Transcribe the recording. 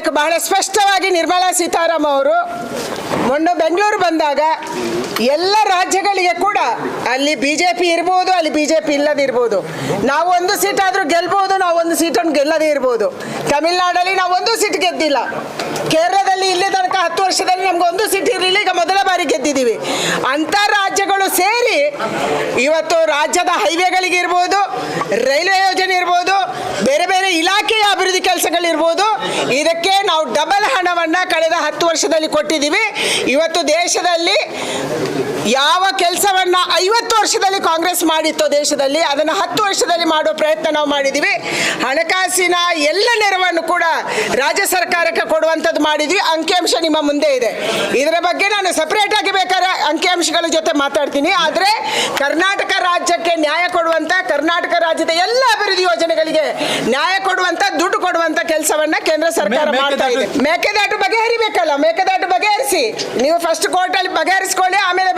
ಮಾಡಬೇಕು ಬಹಳ ಸ್ಪಷ್ಟವಾಗಿ ನಿರ್ಮಲಾ ಸೀತಾರಾಮ್ ಅವರು. ಮೊನ್ನೆ ಬೆಂಗಳೂರು ಬಂದಾಗ ಎಲ್ಲ ರಾಜ್ಯಗಳಿಗೆ ಕೂಡ ಅಲ್ಲಿ ಬಿ ಜೆ ಪಿ ಇರ್ಬೋದು, ಅಲ್ಲಿ ಬಿ ಜೆ ಪಿ ಇಲ್ಲದಿರ್ಬೋದು ನಾವು ಒಂದು ಸೀಟ್ ಆದರೂ ಗೆಲ್ಬೋದು, ನಾವು ಒಂದು ಸೀಟನ್ನು ಗೆಲ್ಲದೇ ಇರ್ಬೋದು. ತಮಿಳ್ನಾಡಲ್ಲಿ ನಾವು ಒಂದು ಸೀಟ್ ಗೆದ್ದಿಲ್ಲ. ಕೇರಳದಲ್ಲಿ ಇಲ್ಲಿ ತನಕ ಹತ್ತು ವರ್ಷದಲ್ಲಿ ನಮ್ಗೆ ಒಂದು ಸೀಟ್ ಇರಲಿಲ್ಲ, ಈಗ ಮೊದಲ ಬಾರಿ ಗೆದ್ದಿದ್ದೀವಿ. ಅಂಥ ರಾಜ್ಯಗಳು ಸೇರಿ ಇವತ್ತು ರಾಜ್ಯದ ಹೈವೇಗಳಿಗಿರ್ಬೋದು ರೈಲ್ವೆ ಯೋಜನೆ ಇರ್ಬೋದು ಬೇರೆ ಬೇರೆ ಇಲಾಖೆಯ ಅಭಿವೃದ್ಧಿ ಕೆಲಸಗಳಿರ್ಬೋದು. ಇದಕ್ಕೆ ನಾವು ಡಬಲ್ ಹಣವನ್ನು ಕಳೆದ ಹತ್ತು ವರ್ಷದಲ್ಲಿ ಕೊಟ್ಟಿದ್ದೀವಿ. ಇವತ್ತು ದೇಶದಲ್ಲಿ ಯಾವ ಕೆಲಸವನ್ನ ಐವತ್ತು ವರ್ಷದಲ್ಲಿ ಕಾಂಗ್ರೆಸ್ ಮಾಡಿತ್ತು ದೇಶದಲ್ಲಿ, ಅದನ್ನು ಹತ್ತು ವರ್ಷದಲ್ಲಿ ಮಾಡುವ ಪ್ರಯತ್ನ ನಾವು ಮಾಡಿದ್ದೀವಿ. ಹಣಕಾಸಿನ ಎಲ್ಲ ನೆರವನ್ನು ಕೂಡ ರಾಜ್ಯ ಸರ್ಕಾರಕ್ಕೆ ಕೊಡುವಂಥದ್ದು ಮಾಡಿದ್ವಿ ಅಂಕಿಅಂಶ ನಿಮ್ಮ ಮುಂದೆ ಇದೆ. ಇದರ ಬಗ್ಗೆ ನಾನು ಸಪರೇಟ್ ಆಗಿ ಬೇಕಾದ್ರೆ ಅಂಕಿಅಂಶಗಳ ಜೊತೆ ಮಾತಾಡ್ತೀನಿ. ಆದರೆ ಕರ್ನಾಟಕ ರಾಜ್ಯಕ್ಕೆ ನ್ಯಾಯ ಕೊಡುವಂಥ ಕರ್ನಾಟಕ ರಾಜ್ಯದ ಎಲ್ಲ ಅಭಿವೃದ್ಧಿ ಯೋಜನೆಗಳಿಗೆ ನ್ಯಾಯ ಕೊಡುವಂತ ದುಡ್ಡು ಕೊಡುವಂತ ಕೆಲಸವನ್ನ ಕೇಂದ್ರ ಸರ್ಕಾರ ಮಾಡ್ತಾ ಇದೆ. ಮೇಕೆದಾಟು ಬಗೆಹರಿಬೇಕಲ್ಲ ಮೇಕೆದಾಟು ಬಗೆಹರಿಸಿ. ನೀವು ಫಸ್ಟ್ ಕೋರ್ಟ್ ಅಲ್ಲಿ ಬಗೆಹರಿಸಿಕೊಳ್ಳಿ ಆಮೇಲೆ